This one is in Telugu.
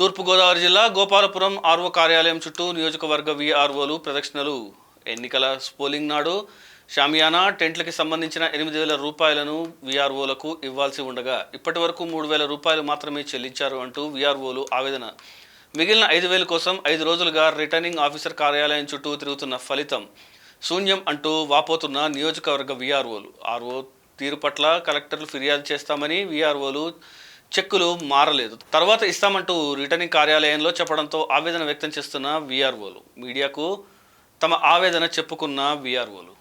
తూర్పుగోదావరి జిల్లా గోపాలపురం ఆర్ఓ కార్యాలయం చుట్టూ నియోజకవర్గ విఆర్ఓలు ప్రదక్షిణలు. ఎన్నికల పోలింగ్ నాడు షామియానా టెంట్లకి సంబంధించిన ఎనిమిది వేల రూపాయలను విఆర్ఓలకు ఇవ్వాల్సి ఉండగా ఇప్పటి వరకు మూడు వేల రూపాయలు మాత్రమే చెల్లించారు అంటూ విఆర్ఓలు ఆవేదన. మిగిలిన ఐదు వేల కోసం ఐదు రోజులుగా రిటర్నింగ్ ఆఫీసర్ కార్యాలయం చుట్టూ తిరుగుతున్న ఫలితం శూన్యం అంటూ వాపోతున్న నియోజకవర్గ విఆర్ఓలు ఆర్ఓ తీరు పట్ల కలెక్టర్లు ఫిర్యాదు చేస్తామని విఆర్ఓలు చెక్కులు మారలేదు. తర్వాత ఇస్తామంటూ రిటర్నింగ్ కార్యాలయంలో చెప్పడంతో ఆవేదన వ్యక్తం చేస్తున్న విఆర్ఓలు మీడియాకు తమ ఆవేదన చెప్పుకున్న వీఆర్ఓలు